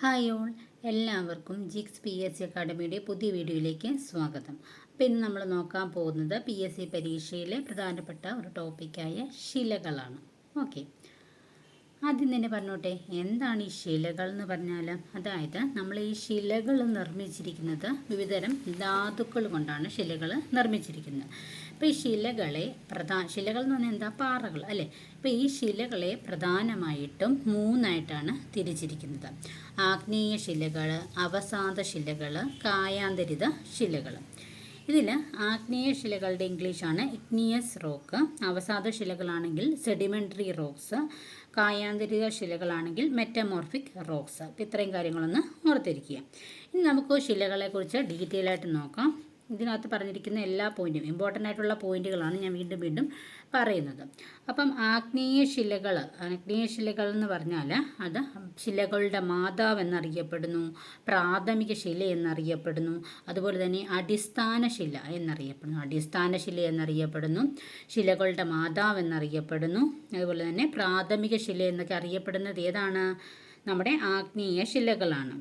Hi all. എല്ലാവർക്കും ജിക്സ് P S C അക്കാഡമിയുടെ പുതിയ വീഡിയോയിലേക്ക് സ്വാഗതം. അപ്പോൾ ഇന്ന് നമ്മൾ നോക്കാൻ പോകുന്നത് പി എസ് സി പരീക്ഷയിലെ പ്രധാനപ്പെട്ട ഒരു ടോപ്പിക്കായ ശിലകളാണ്. ഓക്കെ. ആദ്യം തന്നെ പറഞ്ഞോട്ടെ എന്താണ് ഈ ശിലകൾ എന്ന് പറഞ്ഞാൽ അതായത് നമ്മൾ ഈ ശിലകൾ നിർമ്മിച്ചിരിക്കുന്നത് വിവിധതരം ധാതുക്കൾ കൊണ്ടാണ് ശിലകൾ നിർമ്മിച്ചിരിക്കുന്നത്. അപ്പോൾ ഈ ശിലകളെ പ്രധാന ശിലകൾ എന്ന് പറഞ്ഞാൽ എന്താ? പാറകൾ അല്ലേ? അപ്പോൾ ഈ ശിലകളെ പ്രധാനമായിട്ടും മൂന്നായിട്ടാണ് തിരിച്ചിരിക്കുന്നത്. ആഗ്നേയ ശിലകൾ അവസാദ ശിലകൾ കായാന്തരിത ശിലകൾ ഇതിൽ ആഗ്നേയ ശിലകളുടെ ഇംഗ്ലീഷാണ് ഇഗ്നിയസ് റോക്ക്. അവസാദ ശിലകളാണെങ്കിൽ സെഡിമെന്ററി റോക്സ് കായാന്തരിക ശിലകളാണെങ്കിൽ മെറ്റമോർഫിക് റോക്സ്. ഇത്രയും കാര്യങ്ങളൊന്ന് ഓർത്തിരിക്കുക. ഇനി നമുക്ക് ശിലകളെക്കുറിച്ച് ഡീറ്റെയിൽ ആയിട്ട് നോക്കാം. ഇതിനകത്ത് പറഞ്ഞിരിക്കുന്ന എല്ലാ പോയിന്റും ഇമ്പോർട്ടന്റ് ആയിട്ടുള്ള പോയിന്റുകളാണ് ഞാൻ വീണ്ടും വീണ്ടും പറയുന്നത്. അപ്പം ആഗ്നേയ ശിലകൾ ആഗ്നേയ ശിലകൾ എന്ന് പറഞ്ഞാൽ അത് ശിലകളുടെ മാതാവ് എന്നറിയപ്പെടുന്നു പ്രാഥമിക ശില എന്നറിയപ്പെടുന്നു അതുപോലെ തന്നെ അടിസ്ഥാന ശില എന്നറിയപ്പെടുന്നു അടിസ്ഥാന ശില എന്നറിയപ്പെടുന്നു ശിലകളുടെ മാതാവ് എന്നറിയപ്പെടുന്നു അതുപോലെ തന്നെ പ്രാഥമിക ശില എന്നൊക്കെ അറിയപ്പെടുന്നത് ഏതാണ്? നമ്മുടെ ആഗ്നേയ ശിലകളാണ്.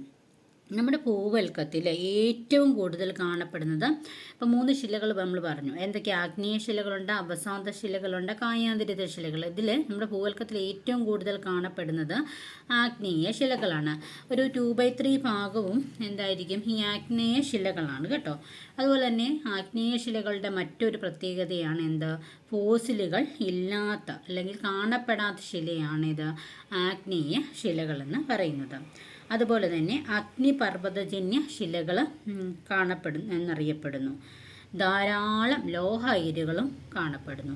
നമ്മുടെ ഭൂവൽക്കത്തിൽ ഏറ്റവും കൂടുതൽ കാണപ്പെടുന്നത് ഇപ്പോൾ മൂന്ന് ശിലകൾ നമ്മൾ പറഞ്ഞു. എന്തൊക്കെ? ആഗ്നേയ ശിലകളുണ്ട് അവസാന്ത ശിലകളുണ്ട് കായാന്തരിത ശിലകൾ. ഇതിൽ നമ്മുടെ ഭൂവൽക്കത്തിൽ ഏറ്റവും കൂടുതൽ കാണപ്പെടുന്നത് ആഗ്നേയ ശിലകളാണ്. ഒരു ടു ബൈ ത്രീ ഭാഗവും എന്തായിരിക്കും? ഈ ആഗ്നേയ ശിലകളാണ് കേട്ടോ. അതുപോലെ തന്നെ ആഗ്നേയ ശിലകളുടെ മറ്റൊരു പ്രത്യേകതയാണ് എന്ത്? ഫോസിലുകൾ ഇല്ലാത്ത അല്ലെങ്കിൽ കാണപ്പെടാത്ത ശിലയാണിത് ആഗ്നേയ ശിലകളെന്ന് പറയുന്നത്. അതുപോലെ തന്നെ അഗ്നിപർവതജന്യ ശിലകൾ കാണപ്പെടുന്നു എന്നറിയപ്പെടുന്നു. ധാരാളം ലോഹ അയിരുകളും കാണപ്പെടുന്നു.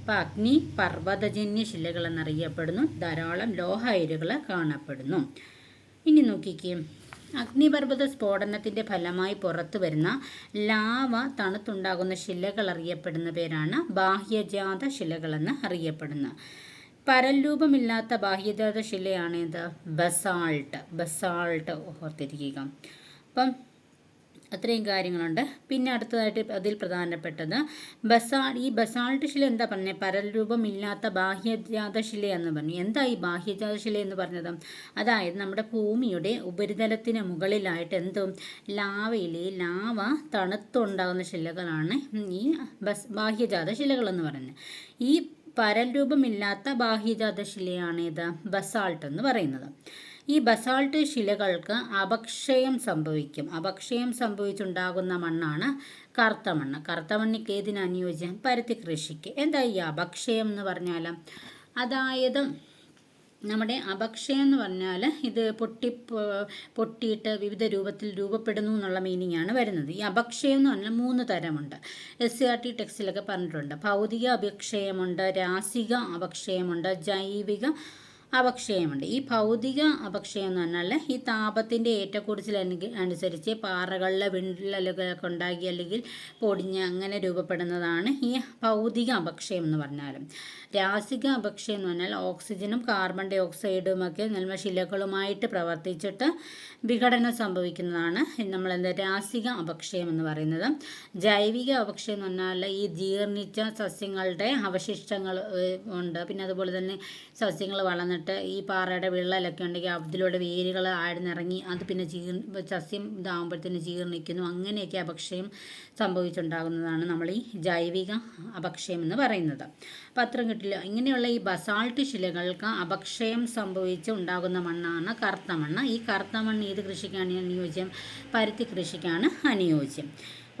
അപ്പോൾ അഗ്നി പർവതജന്യ ശിലകൾ എന്നറിയപ്പെടുന്നു. ധാരാളം ലോഹ അയിരുകൾ കാണപ്പെടുന്നു. ഇനി നോക്കിക്കേ. അഗ്നിപർവത സ്ഫോടനത്തിന്റെ ഫലമായി പുറത്തു വരുന്ന ലാവ തണുത്തുണ്ടാകുന്ന ശിലകൾ അറിയപ്പെടുന്ന പേരാണ് ബാഹ്യജാത ശിലകളെന്ന് അറിയപ്പെടുന്നത് പരൽരൂപമില്ലാത്ത ബാഹ്യജാത ശിലയാണ് ബസാൾട്ട്. ബസാൾട്ട് ഓർത്തിരിക്കുക. അപ്പം അത്രയും കാര്യങ്ങളുണ്ട്. പിന്നെ അടുത്തതായിട്ട് അതിൽ പ്രധാനപ്പെട്ടത് ബസാൾ ഈ ബസാൾട്ട് ശില എന്താ പറഞ്ഞത് പരൽരൂപമില്ലാത്ത ബാഹ്യജാത ശില എന്ന് പറഞ്ഞു. എന്താ ഈ ബാഹ്യജാത ശില എന്ന് പറഞ്ഞത്? അതായത് നമ്മുടെ ഭൂമിയുടെ ഉപരിതലത്തിന് മുകളിലായിട്ട് എന്തും ലാവയിലെ ലാവ തണുത്തുണ്ടാകുന്ന ശിലകളാണ് ഈ ബസ് ബാഹ്യജാത ശിലകളെന്ന് പറയുന്നത് ഈ പരൽ രൂപമില്ലാത്ത ബാഹ്യജാത ശിലയാണ് ഇത് ബസാൾട്ട് എന്ന് പറയുന്നത്. ഈ ബസാൾട്ട് ശിലകൾക്ക് അപക്ഷയം സംഭവിക്കും. അപക്ഷയം സംഭവിച്ചുണ്ടാകുന്ന മണ്ണാണ് കറുത്ത മണ്ണ് കറുത്ത മണ്ണിക്ക് ഏതിനനുയോജ്യം പരുത്തി കൃഷിക്ക്. എന്താ ഈ അപക്ഷയം എന്ന് പറഞ്ഞാൽ അതായത് നമ്മുടെ അപക്ഷയം എന്ന് പറഞ്ഞാൽ ഇത് പൊട്ടി പൊട്ടിയിട്ട് വിവിധ രൂപത്തിൽ രൂപപ്പെടുന്നു എന്നുള്ള മീനിങ് ആണ് വരുന്നത്. ഈ അപക്ഷയം എന്ന് പറഞ്ഞാൽ മൂന്ന് തരമുണ്ട്. എസ് സി ആർ ടി ടെക്സ്റ്റിലൊക്കെ പറഞ്ഞിട്ടുണ്ട്. ഭൗതിക അപക്ഷയമുണ്ട് രാസിക അപക്ഷയമുണ്ട് ജൈവിക അപക്ഷയമുണ്ട്. ഈ ഭൗതിക അപക്ഷയം എന്ന് പറഞ്ഞാൽ ഈ താപത്തിന്റെ ഏറ്റക്കുറിച്ചിൽ അനുസരിച്ച് പാറകളിലെ വിണ്ടലുകളൊക്കെ ഉണ്ടാക്കി അല്ലെങ്കിൽ പൊടിഞ്ഞ് അങ്ങനെ രൂപപ്പെടുന്നതാണ് ഈ ഭൗതിക അപക്ഷയം എന്ന് പറഞ്ഞാലും. രാസിക അപക്ഷയം എന്ന് പറഞ്ഞാൽ ഓക്സിജനും കാർബൺ ഡൈ ഓക്സൈഡും ഒക്കെ ശിലകളുമായിട്ട് പ്രവർത്തിച്ചിട്ട് വിഘടനം സംഭവിക്കുന്നതാണ് നമ്മൾ എന്താ രാസിക അപക്ഷയം എന്ന് പറയുന്നത്. ജൈവിക അപക്ഷയം എന്ന് പറഞ്ഞാൽ ഈ ജീർണിച്ച സസ്യങ്ങളുടെ അവശിഷ്ടങ്ങൾ ഉണ്ട്. പിന്നെ അതുപോലെ തന്നെ സസ്യങ്ങൾ വളർന്നിട്ട് ഈ പാറയുടെ വിള്ളലൊക്കെ ഉണ്ടെങ്കിൽ അതിലൂടെ വേരുകൾ ആഴ്ന്നിറങ്ങി അത് പിന്നെ ജീർ സസ്യം ഇതാകുമ്പോഴത്തേന് ജീർണിക്കുന്നു അങ്ങനെയൊക്കെ അപക്ഷയം സംഭവിച്ചുണ്ടാകുന്നതാണ് നമ്മൾ ഈ ജൈവിക അപക്ഷയം എന്ന് പറയുന്നത്. പത്രം കിട്ടില്ല. ഇങ്ങനെയുള്ള ഈ ബസാൾട്ട് ശിലകൾക്ക് അപക്ഷയം സംഭവിച്ച് ഉണ്ടാകുന്ന മണ്ണാണ് കറുത്ത മണ്ണ്. ഈ കറുത്ത മണ്ണ് ഏത് കൃഷിക്കാണ് അനുയോജ്യം? പരുത്തി കൃഷിക്കാണ് അനുയോജ്യം.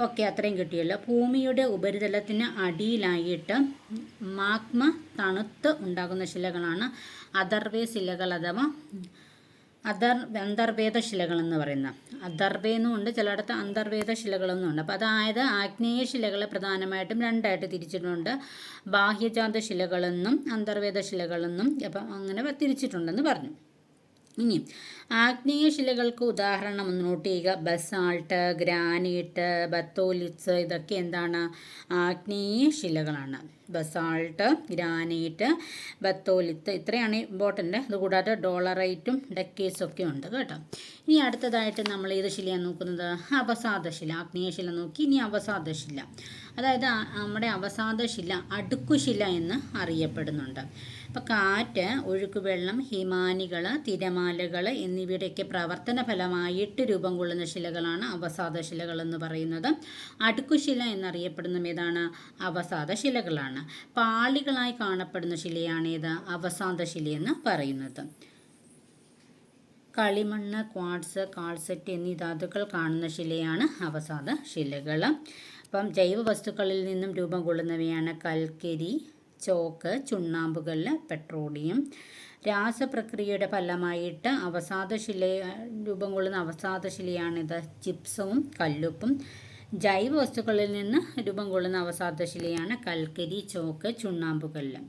ഓക്കെ അത്രയും കിട്ടിയല്ലോ. ഭൂമിയുടെ ഉപരിതലത്തിന് അടിയിലായിട്ട് മാഗ്മ തണുത്ത് ഉണ്ടാകുന്ന ശിലകളാണ് അതർവേ ശിലകൾ അഥവാ അതർ അന്തർവേദ ശിലകൾ എന്ന് പറയുന്ന. ഉണ്ട് ചിലയിടത്ത് അന്തർവേദ ശിലകളെന്നും ഉണ്ട്. അപ്പോൾ അതായത് ആഗ്നേയ ശിലകളെ പ്രധാനമായിട്ടും രണ്ടായിട്ട് തിരിച്ചിട്ടുണ്ട്. ബാഹ്യജാത ശിലകളെന്നും അന്തർവേദ ശിലകളെന്നും അപ്പം അങ്ങനെ തിരിച്ചിട്ടുണ്ടെന്ന് പറഞ്ഞു. ഇനി ആഗ്നേയ ശിലകൾക്ക് ഉദാഹരണം ഒന്ന് നോട്ട് ചെയ്യുക. ബസാൾട്ട് ഗ്രാനൈറ്റ് ബത്തോലിറ്റ്സ് ഇതൊക്കെ എന്താണ്? ആഗ്നേയ ശിലകളാണ്. ബസാൾട്ട് ഗ്രാനൈറ്റ് ബത്തോലിത്ത് ഇത്രയാണ് ഇമ്പോർട്ടന്റ് അതുകൂടാതെ ഡോളറൈറ്റും ഡക്കേസും ഒക്കെ ഉണ്ട് കേട്ടോ. ഇനി അടുത്തതായിട്ട് നമ്മൾ ഏത് ശിലയാണ് നോക്കുന്നത്? അവസാദശില ആഗ്നേയശില നോക്കി. ഇനി അവസാദശില അതായത് നമ്മുടെ അവസാദശില അടുക്കുശില എന്ന് അറിയപ്പെടുന്നുണ്ട്. അപ്പോൾ കാറ്റ് ഒഴുക്കുവെള്ളം ഹിമാനികൾ തിരമാലകൾ എന്നിവയുടെയൊക്കെ പ്രവർത്തന ഫലമായിട്ട് രൂപം കൊള്ളുന്ന ശിലകളാണ് അവസാദ ശിലകൾ എന്ന് പറയുന്നത്. അടുക്കുശില എന്നറിയപ്പെടുന്ന ഏതാണ്? അവസാദ ശിലകളാണ്. പാളികളായി കാണപ്പെടുന്ന ശിലയാണ് ശിലയാണേത് അവസാദ ശിലയെന്ന് പറയുന്നത്. കളിമണ്ണ് ക്വാഡ്സ് കാൾസെറ്റ് എന്നീ ധാതുക്കൾ കാണുന്ന ശിലയാണ് അവസാദ ശിലകൾ അപ്പം ജൈവ വസ്തുക്കളിൽ നിന്നും രൂപം കൊള്ളുന്നവയാണ് കൽക്കരി ചോക്ക് ചുണ്ണാമ്പുകൾ പെട്രോളിയം. രാസപ്രക്രിയയുടെ ഫലമായിട്ട് അവസാദശില രൂപം കൊള്ളുന്ന അവസാദശിലയാണിത് ചിപ്സവും കല്ലുപ്പും. ജൈവ വസ്തുക്കളിൽ നിന്ന് രൂപം കൊള്ളുന്ന അവസാദശിലയാണ് കൽക്കരി ചോക്ക് ചുണ്ണാമ്പുകല്ല്.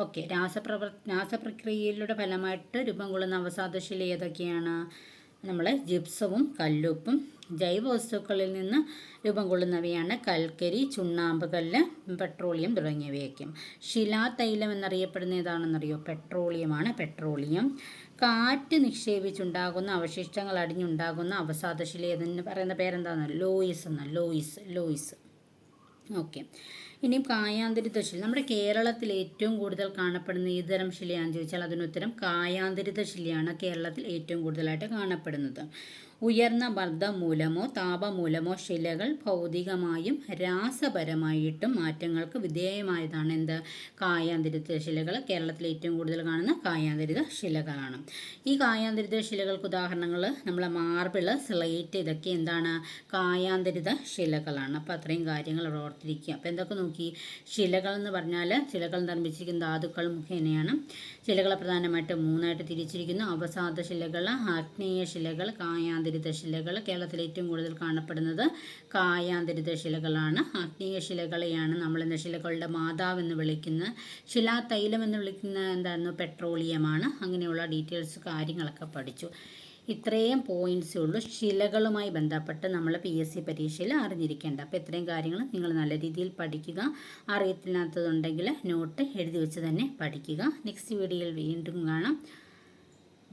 ഓക്കെ രാസപ്രവർ രാസപ്രക്രിയയിലൂടെ ഫലമായിട്ട് രൂപം കൊള്ളുന്ന അവസാദശില ഏതൊക്കെയാണ്? നമ്മൾ ജിപ്സവും കല്ലുപ്പും ജൈവ വസ്തുക്കളിൽ നിന്ന് രൂപം കൊള്ളുന്നവയാണ് കൽക്കരി ചുണ്ണാമ്പ് കല്ല് പെട്രോളിയം തുടങ്ങിയവയൊക്കെ. ശിലാതൈലം എന്നറിയപ്പെടുന്ന ഏതാണെന്നറിയോ? പെട്രോളിയമാണ് പെട്രോളിയം. കാറ്റ് നിക്ഷേപിച്ചുണ്ടാകുന്ന അവശിഷ്ടങ്ങൾ അടിഞ്ഞുണ്ടാകുന്ന അവസാദശില ഏതെന്ന് പറയുന്ന പേരെന്താണ് ലോയിസ് എന്ന ലോയിസ് ലോയിസ്. ഓക്കെ. ഇനിയും കായാന്തരി ശില നമ്മുടെ കേരളത്തിൽ ഏറ്റവും കൂടുതൽ കാണപ്പെടുന്ന ഏതുതരം ശിലയാണെന്ന് ചോദിച്ചാൽ അതിനുത്തരം കായാന്തരിത ശിലയാണ് കേരളത്തിൽ ഏറ്റവും കൂടുതലായിട്ട് കാണപ്പെടുന്നത്. ഉയർന്ന മർദ്ദം മൂലമോ താപമൂലമോ ശിലകൾ ഭൗതികമായും രാസപരമായിട്ടും മാറ്റങ്ങൾക്ക് വിധേയമായതാണ്. എന്ത്? കായാന്തരിത ശിലകൾ. കേരളത്തിൽ ഏറ്റവും കൂടുതൽ കാണുന്ന കായാന്തരിത ശിലകളാണ്. ഈ കായാന്തരിത ശിലകൾക്ക് ഉദാഹരണങ്ങൾ നമ്മളെ മാർബിൾ സ്ലേറ്റ് ഇതൊക്കെ എന്താണ്? കായാന്തരിത ശിലകളാണ്. അപ്പോൾ അത്രയും കാര്യങ്ങൾ ഓർത്തിരിക്കുക. അപ്പോൾ എന്തൊക്കെ നോക്കി? ശിലകൾ എന്ന് പറഞ്ഞാൽ ശിലകൾ നിർമ്മിച്ചിരിക്കുന്ന ധാതുക്കൾ മുഖേനയാണ്. ശിലകളെ പ്രധാനമായിട്ട് മൂന്നായിട്ട് തിരിച്ചിരിക്കുന്നു. അവസാദ ശിലകൾ ആഗ്നേയ ശിലകൾ കായാന്തരിത ശിലകൾ കേരളത്തിൽ ഏറ്റവും കൂടുതൽ കാണപ്പെടുന്നത് കായാന്തരിതശിലകളാണ് ആഗ്നേയ ശിലകളെയാണ് നമ്മൾ ഇന്ന് ശിലകളുടെ മാതാവ് എന്ന് വിളിക്കുന്ന ശിലാതൈലം എന്ന് വിളിക്കുന്ന എന്തായിരുന്നു? പെട്രോളിയമാണ്. അങ്ങനെയുള്ള ഡീറ്റെയിൽസ് കാര്യങ്ങളൊക്കെ പഠിച്ചു. ഇത്രയും പോയിന്റ്സേ ഉള്ളൂ. ശിലകളുമായി ബന്ധപ്പെട്ട് നമ്മൾ പി എസ് സി പരീക്ഷയിൽ അറിഞ്ഞിരിക്കേണ്ട. അപ്പോൾ ഇത്രയും കാര്യങ്ങൾ നിങ്ങൾ നല്ല രീതിയിൽ പഠിക്കുക. അറിയത്തില്ലാത്തതുണ്ടെങ്കിൽ നോട്ട് എഴുതി വെച്ച് തന്നെ പഠിക്കുക. നെക്സ്റ്റ് വീഡിയോയിൽ വീണ്ടും കാണാം.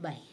ബൈ.